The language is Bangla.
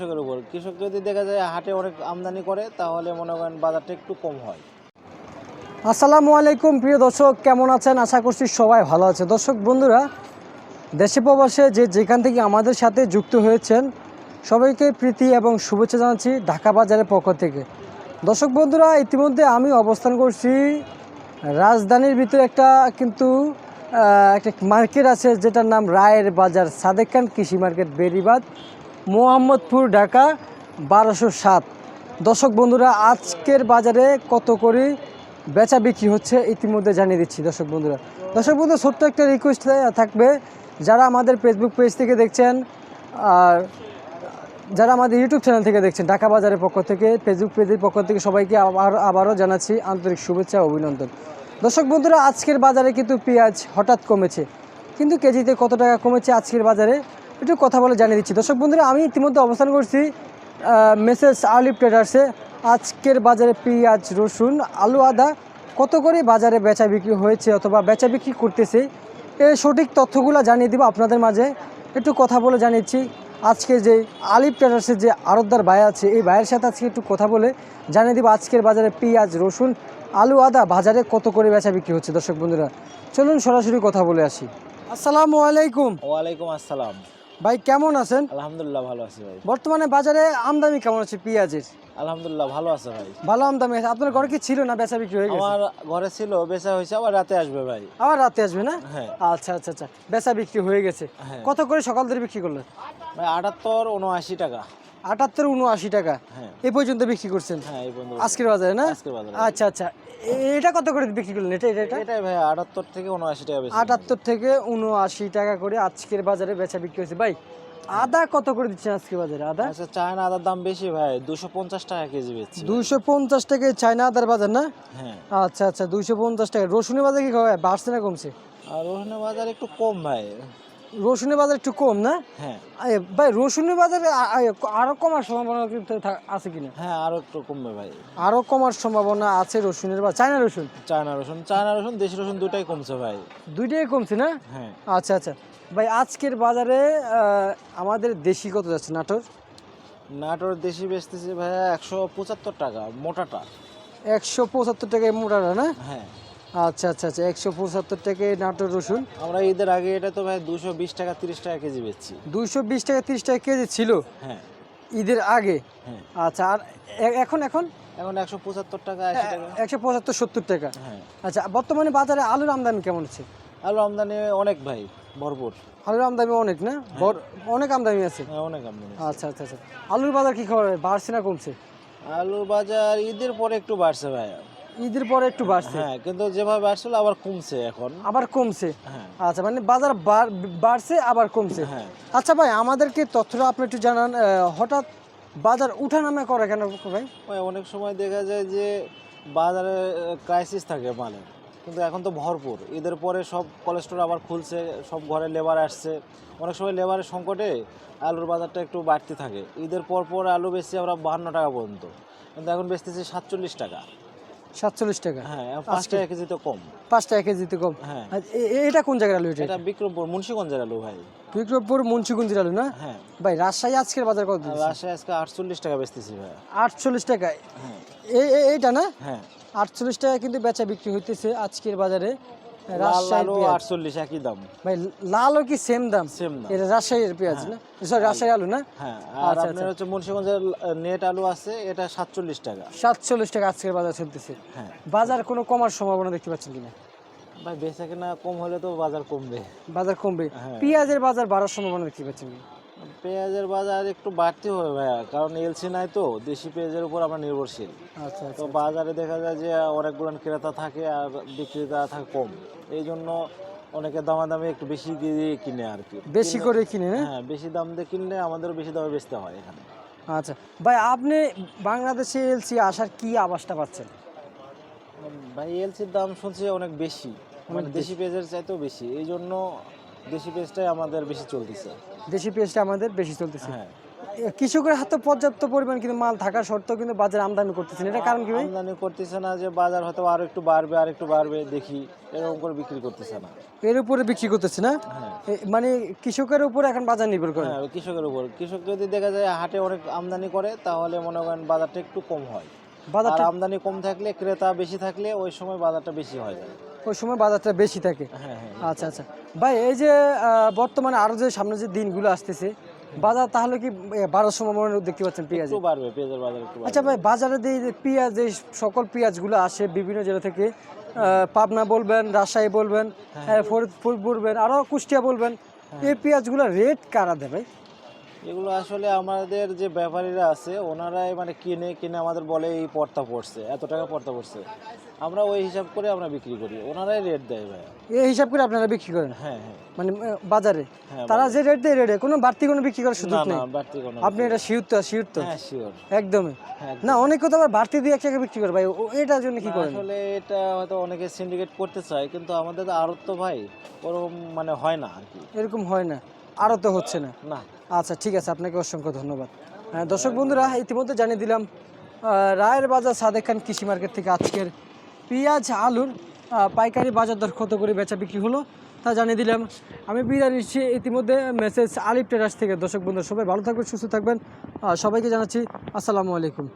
কৃষকের উপর। কৃষক যদি দেখা যায় হাটে অনেক আমদানি করে, তাহলে মনে করেন বাজারটা একটু কম হয়। আসসালামু আলাইকুম, প্রিয় দর্শক, কেমন আছেন? আশা করছি সবাই ভালো আছে। দর্শক বন্ধুরা, দেশে প্রবাসে যে যেখান থেকে আমাদের সাথে যুক্ত হয়েছেন, সবাইকে প্রীতি এবং শুভেচ্ছা জানাচ্ছি ঢাকা বাজারের পক্ষ থেকে। দর্শক বন্ধুরা, ইতিমধ্যে আমি অবস্থান করছি রাজধানীর ভিতরে একটা কিন্তু একটা মার্কেট আছে, যেটার নাম রায়ের বাজার, সাদেক খান কৃষি মার্কেট বেরিবাদ মোহাম্মদপুর, ঢাকা, বারোশো সাত। দর্শক বন্ধুরা, আজকের বাজারে কত করে বেচা বিক্রি হচ্ছে ইতিমধ্যে জানিয়ে দিচ্ছি দর্শক বন্ধুরা। দর্শক বন্ধু, ছোট্ট একটা রিকোয়েস্ট থাকবে, যারা আমাদের ফেসবুক পেজ থেকে দেখছেন আর যারা আমাদের ইউটিউব চ্যানেল থেকে দেখছেন, ঢাকা বাজারের পক্ষ থেকে ফেসবুক পেজের পক্ষ থেকে সবাইকে আবার, আবারও জানাচ্ছি আন্তরিক শুভেচ্ছা অভিনন্দন। দর্শক বন্ধুরা, আজকের বাজারে কিন্তু পেঁয়াজ হঠাৎ কমেছে, কিন্তু কেজিতে কত টাকা কমেছে আজকের বাজারে? একটু কথা বলে জানিয়ে দিচ্ছি। দর্শক বন্ধুরা, আমি ইতিমধ্যে অবস্থান করছি মেসেজ আলিপ ট্রেডার্সে আজকের বাজারে পেঁয়াজ, রসুন, আলু, আদা, কত করে বাজারে বেচা বিক্রি হয়েছে অথবা বেচা বিক্রি করতেছে এই সঠিক তথ্যগুলো জানিয়ে দিব আপনাদের মাঝে। একটু কথা বলে জানিয়েছি আজকে যে আলিপ ট্রেডার্সের যে আড়তদার ভাই আছে, এই ভাইয়ের সাথে আজকে একটু কথা বলে জানিয়ে দিব আজকের বাজারে পেঁয়াজ, রসুন, আলু, আদা বাজারে কত করে বেচা বিক্রি হচ্ছে। দর্শক বন্ধুরা, চলুন সরাসরি কথা বলে আসি। আসসালামু আলাইকুম। ওয়ালাইকুম আসসালাম। ভাই কেমন আছেন? আলহামদুলিল্লাহ ভালো আছি ভাই। বর্তমানে বাজারে আমদানি কেমন আছে পেঁয়াজের? আলহামদুলিল্লাহ ভালো আছে ভাই। ভালো আমদানি আছে। আপনার ঘরে কি ছিল না বেচা বিক্রি হয়ে গেছে? আমার ঘরে ছিল বেচা হয়েছে আবার রাতে আসবে ভাই। আবার রাতে আসবে না? হ্যাঁ। আচ্ছা আচ্ছা আচ্ছা। বেচা বিক্রি হয়ে গেছে। হ্যাঁ। কত করে সকাল ধরে বিক্রি করলেন? ভাই আটাত্তর উনআশি টাকা। আটাত্তর উনআশি টাকা। হ্যাঁ। এই পর্যন্ত বিক্রি করছেন? হ্যাঁ আজকের বাজারে না? আচ্ছা আচ্ছা। এটা কত করে বিক্রি করলেন? এটা এটা এটা? ভাই আটাত্তর থেকে উনআশি টাকা আটাত্তর থেকে উনআশি টাকা করে আজকের বাজারে বেচা বিক্রি হয়েছে। ভাই আদা কত করে দিচ্ছেন আজকের বাজারে? আদা? আচ্ছা চায়না আদার দাম বেশি ভাই। দুশো পঞ্চাশ টাকা কেজি বেচছি। দুইশো পঞ্চাশ টাকা চায়না আদার বাজার না? হ্যাঁ। আচ্ছা আচ্ছা দুইশো পঞ্চাশ টাকা। রসুনের বাজার কি? বাড়ছে না কমছে? আর রসুনের বাজার একটু কম ভাই। রসুনের বাজার একটু কম না? হ্যাঁ। ভাই রসুনের বাজারে আরও কমার সম্ভাবনা আছে কিনা? হ্যাঁ আরও একটু কমবে ভাই। আরও কমার সম্ভাবনা আছে রসুনের বা চায়না রসুন? চায়না রসুন চায়না রসুন দেশি রসুন দুটাই কমছে ভাই। দুইটাই কমছে না? হ্যাঁ। আচ্ছা আচ্ছা। ভাই আজকের বাজারে আমাদের দেশি কত যাচ্ছে নাটোর? নাটোর দেশি বেচতেছি ভাইয়া একশো পঁচাত্তর টাকা মোটাটা। একশো পঁচাত্তর টাকায় মোটাটা না? হ্যাঁ। আচ্ছা আচ্ছা আচ্ছা একশো পঁচাত্তর টাকায় নাটোর রসুন। আমরা ঈদের আগে এটা তো ভাই দুশো বিশ টাকা তিরিশ টাকা কেজি বেচছি। দুইশো বিশ টাকা তিরিশ টাকা কেজি ছিল? হ্যাঁ। ঈদের আগে? হ্যাঁ। আচ্ছা আর এখন এখন? এখন একশো পঁচাত্তর টাকা একশো পঁচাত্তর সত্তর টাকা। হ্যাঁ। আচ্ছা বর্তমানে বাজারে আলুর আমদানি কেমন হচ্ছে? আলু আমদানি অনেক ভাই ভরপুর। আলুর আমদানি অনেক না? বড় অনেক আমদানি আছে? হ্যাঁ অনেক আমদানি আচ্ছা আচ্ছা আচ্ছা। আলুর বাজার কি খবর? বাড়ছে না কমছে? আলুর বাজার ঈদের পরে একটু বাড়ছে ভাই। ঈদের পরে একটু বাড়ছে। হ্যাঁ কিন্তু যেভাবে বাড়ছিল আবার কমছে এখন। আবার কমছে? হ্যাঁ। আচ্ছা মানে বাজার বাড়- বাড়ছে আবার কমছে। হ্যাঁ। আচ্ছা ভাই আমাদেরকে তথ্যটা আপনি একটু জানান হঠাৎ বাজার উঠানামা করে কেন ভাই? ভাই অনেক সময় দেখা যায় যে বাজারে ক্রাইসিস থাকে মানে কিন্তু এখন তো ভরপুর। ঈদের পরে সব কলেস্টোর আবার খুলছে সব ঘরে লেবার আসছে। অনেক সময় লেবারের সংকটে আলুর বাজারটা একটু বাড়তে থাকে। ঈদের পর পর আলু বেশি আমরা বাহান্ন টাকা পর্যন্ত। কিন্তু এখন বেচতেছি সাতচল্লিশ টাকা। সাতচল্লিশ টাকা। হ্যাঁ পাঁচ টাকা কেজিতে কম। পাঁচ টাকা কেজিতে কম। হ্যাঁ। এটা কোন জায়গার আলু এটা? এটা বিক্রমপুর মুন্সিগঞ্জের আলু ভাই। বিক্রমপুর মুন্সিগঞ্জের আলু না? হ্যাঁ। ভাই রাজশাহী আজকের বাজার কত রাজশাহী আজকে আটচল্লিশ টাকা বেচতেছি ভাই। আটচল্লিশ টাকা। হ্যাঁ। এই- এইটা না? হ্যাঁ। আটচল্লিশ টাকা কিন্তু বেচা বিক্রি হইতেছে আজকের বাজারে। লাল রাজশাহীর আলু পেঁয়াজ। আটচল্লিশ একই দাম। ভাই লালও কি সেম দাম? সেম না এটা রাজশাহীর পেঁয়াজ না? সরি রাজশাহী আলু না? হ্যাঁ আর আপনার হচ্ছে মুন্সিগঞ্জের নেট আলু আছে এটা সাতচল্লিশ টাকা। সাতচল্লিশ টাকা আজকের বাজার চলতেছে। হ্যাঁ। বাজার কোনো কমার সম্ভাবনা দেখতে পাচ্ছেন কিনা? ভাই বেচা কেনা কম হলে তো বাজার কমবে। বাজার কমবে। হ্যাঁ। পেঁয়াজের বাজার বাড়ার সম্ভাবনা দেখতে পাচ্ছেন কিনা? পেঁয়াজের বাজার একটু বাড়তি হবে ভাইয়া কারণ এলসি নাই তো দেশি পেঁয়াজের উপর আমরা নির্ভরশীল। আচ্ছা আচ্ছা তো বাজারে দেখা যায় যে অনেকগুলো ক্রেতা থাকে আর বিক্রেতা থাকে কম। এই জন্য অনেকে দামাদামি একটু বেশি দিয়ে কিনে আর কি। বেশি করে কিনে না হ্যাঁ বেশি দাম দিয়ে কিনলে আমাদেরও বেশি দামে বেচতে হয় এখানে। আচ্ছা ভাই আপনি বাংলাদেশে এলসি আসার কি আবাসটা পাচ্ছেন? ভাই এলসির দাম শুনছি অনেক বেশি। মানে দেশি পেঁয়াজের চাইতেও বেশি। এই জন্য দেশি পেঁয়াজটাই আমাদের বেশি চলতেছে। দেশি পেঁয়াজটা আমাদের বেশি চলতেছে। হ্যাঁ। কৃষকের হাতে পর্যাপ্ত পরিমাণ কিন্তু মাল থাকা সত্ত্বেও কিন্তু বাজারে আমদানি করতেছেন এটা কারণ কি আমদানি করতেছে না যে বাজার হয়তো আরও একটু বাড়বে আর একটু বাড়বে দেখি। এরকম করে বিক্রি করতেছে না। এর উপরে বিক্রি করতেছে না? হ্যাঁ। মানে কৃষকের উপরে এখন বাজার নির্ভর করে। হ্যাঁ কৃষকের উপর। কৃষক যদি দেখা যায় হাটে অনেক আমদানি করে তাহলে মনে করেন বাজারটা একটু কম হয়। বাজারটা আমদানি কম থাকলে ক্রেতা বেশি থাকলে ওই সময় বাজারটা বেশি হয় যায়। ওই সময় বাজারটা বেশি থাকে? হ্যাঁ হ্যাঁ আচ্ছা আচ্ছা। ভাই এই যে বর্তমানে আরও যে সামনে যে দিনগুলো আসতেছে বাজার তাহলে কি সময় মনে হয় দেখতে পাচ্ছেন পেঁয়াজ? বাড়বে পেঁয়াজের বাজার আচ্ছা ভাই বাজারে যে পেঁয়াজ যে সকল পেঁয়াজগুলো আসে বিভিন্ন জেলা থেকে পাবনা বলবেন রাজশাহী বলবেন হ্যাঁ, ফরিদপুর বলবেন আরও কুষ্টিয়া বলবেন এই পেঁয়াজগুলো রেট কারা দেবে ভাই? এগুলো আসলে আমাদের যে ব্যাপারীরা আছে ওনারাই মানে কিনে কিনে আমাদের বলে এই পর্তা পড়ছে এত টাকা পর্তা পড়ছে। আমরা ওই হিসাব করে আমরা বিক্রি করি ওনারাই রেট দেয় ভাই এই হিসাব করে আপনারা বিক্রি করেন? হ্যাঁ হ্যাঁ। মানে বাজারে? হ্যাঁ তারা যে রেট দেয় রেটে কোনো বাড়তি কোনো বিক্রি করার সুযোগ না নেই। বাড়তি কোনো আপনি এটা শিওর তো শিওর তো। হ্যাঁ শিওর একদমই। হ্যাঁ না অনেকে তো আবার বাড়তি দিয়ে এক জায়গায় বিক্রি করে। ভাই এটার জন্য কি করেন? আসলে এটা হয়তো অনেকে সিন্ডিকেট করতে চায় কিন্তু আমাদের তো আরত তো ভাই ওরকম মানে হয় না আর কি। এরকম হয় না। আরও তো হচ্ছে না। না। আচ্ছা ঠিক আছে আপনাকে অসংখ্য ধন্যবাদ। হ্যাঁ, দর্শক বন্ধুরা ইতিমধ্যে জানিয়ে দিলাম রায়ের বাজার সাদেক খান কৃষি মার্কেট থেকে আজকের পেঁয়াজ আলুর পাইকারি বাজার দর কত করে বেচা বিক্রি হলো তা জানিয়ে দিলাম। আমি বিদায় নিচ্ছি ইতিমধ্যে মেসেজ আলিপ টেরাস থেকে। দর্শক বন্ধু সবাই ভালো থাকবেন সুস্থ থাকবেন। সবাইকে জানাচ্ছি আসসালামু আলাইকুম।